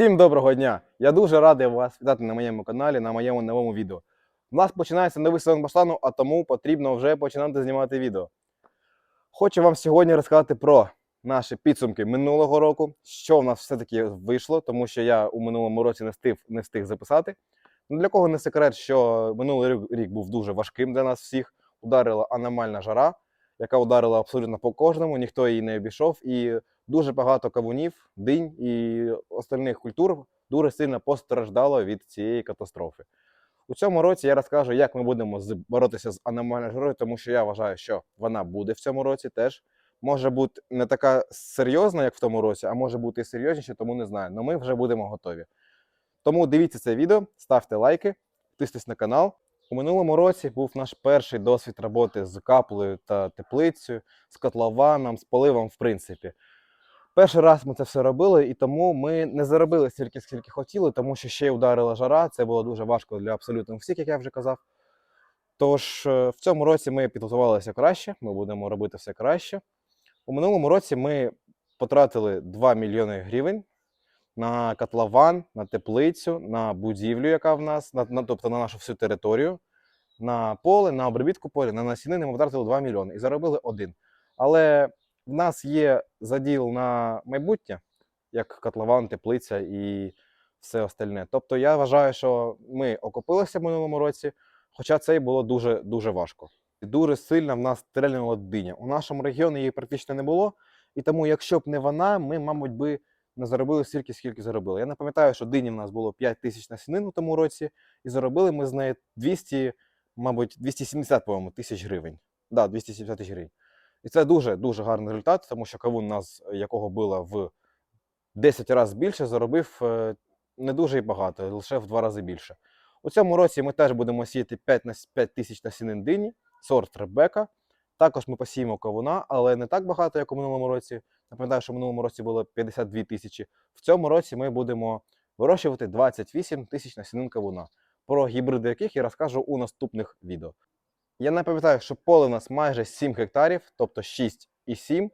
Всім доброго дня! Я дуже радий вас вітати на моєму каналі, на моєму новому відео. У нас починається новий сезон баштану, а тому потрібно вже починати знімати відео. Хочу вам сьогодні розказати про наші підсумки минулого року, що в нас все-таки вийшло, тому що я у минулому році не встиг, не встиг записати. Ну, для кого не секрет, що минулий рік, рік був дуже важким для нас всіх. Ударила аномальна жара, яка ударила абсолютно по кожному, ніхто її не обійшов. І дуже багато кавунів, динь і остальних культур дуже сильно постраждало від цієї катастрофи. У цьому році я розкажу, як ми будемо боротися з аномальною жарою, тому що я вважаю, що вона буде в цьому році теж. Може бути не така серйозна, як в тому році, а може бути і серйозніше, тому не знаю. Але ми вже будемо готові. Тому дивіться це відео, ставте лайки, підписуйтесь на канал. У минулому році був наш перший досвід роботи з каплею та теплицею, з котлованом, з поливом, в принципі. Перший раз ми це все робили, і тому ми не заробили стільки, скільки хотіли, тому що ще ударила жара. Це було дуже важко для абсолютно всіх, як я вже казав. Тож е, в цьому році ми підготувалися краще, ми будемо робити все краще. У минулому році ми потратили 2 мільйони гривень на котлован, на теплицю, на будівлю, яка в нас, на, на, тобто на нашу всю територію, на поле, на обробітку поля, на насінини ми потратили 2 мільйони і заробили один. Але в нас є заділ на майбутнє, як котлован, теплиця і все остальне. Тобто я вважаю, що ми окупилися в минулому році, хоча це й було дуже дуже важко. Дуже сильно в нас стрельнула диня. У нашому регіоні її практично не було, і тому, якщо б не вона, ми, мабуть, би не заробили стільки, скільки заробили. Я не пам'ятаю, що дині в нас було 5 тисяч насінин у тому році, і заробили ми з неї 200, мабуть, 270, по-моєму, тисяч гривень. Да, 270 тисяч гривень. І це дуже дуже гарний результат, тому що кавун нас, якого було в 10 разів більше, заробив е, не дуже і багато, лише в 2 рази більше. У цьому році ми теж будемо сіяти 5, на 5 тисяч насінин дині, сорт Ребека. Також ми посіємо кавуна, але не так багато, як у минулому році. Напам'ятаю, що в минулому році було 52 тисячі. В цьому році ми будемо вирощувати 28 тисяч насінин кавуна, про гібриди яких я розкажу у наступних відео. Я не пам'ятаю, що поле у нас майже 7 гектарів, тобто 6 і 7.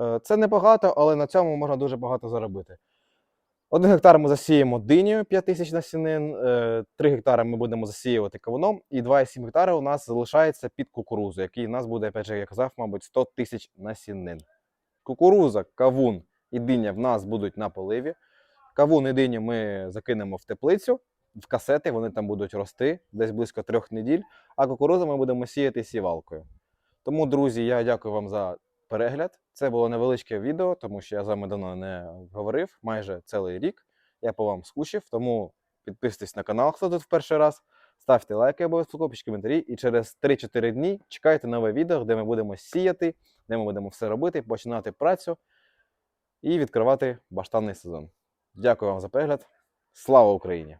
Е, Це небагато, але на цьому можна дуже багато заробити. Один гектар ми засіємо динею 5 тисяч насінин, 3 гектари ми будемо засіювати кавуном, і 2,7 гектари у нас залишається під кукурузу, який у нас буде, опять же, я казав, мабуть, 100 тисяч насінин. Кукуруза, кавун і диня в нас будуть на поливі. Кавун і диню ми закинемо в теплицю, в касети, вони там будуть рости десь близько трьох неділь, а кукурузу ми будемо сіяти сівалкою. Тому, друзі, я дякую вам за перегляд. Це було невеличке відео, тому що я з вами давно не говорив, майже цілий рік. Я по вам скучив, тому підписуйтесь на канал, хто тут в перший раз. Ставте лайки обов'язково, пишіть коментарі. І через 3-4 дні чекайте нове відео, де ми будемо сіяти, де ми будемо все робити, починати працю і відкривати баштанний сезон. Дякую вам за перегляд. Слава Україні!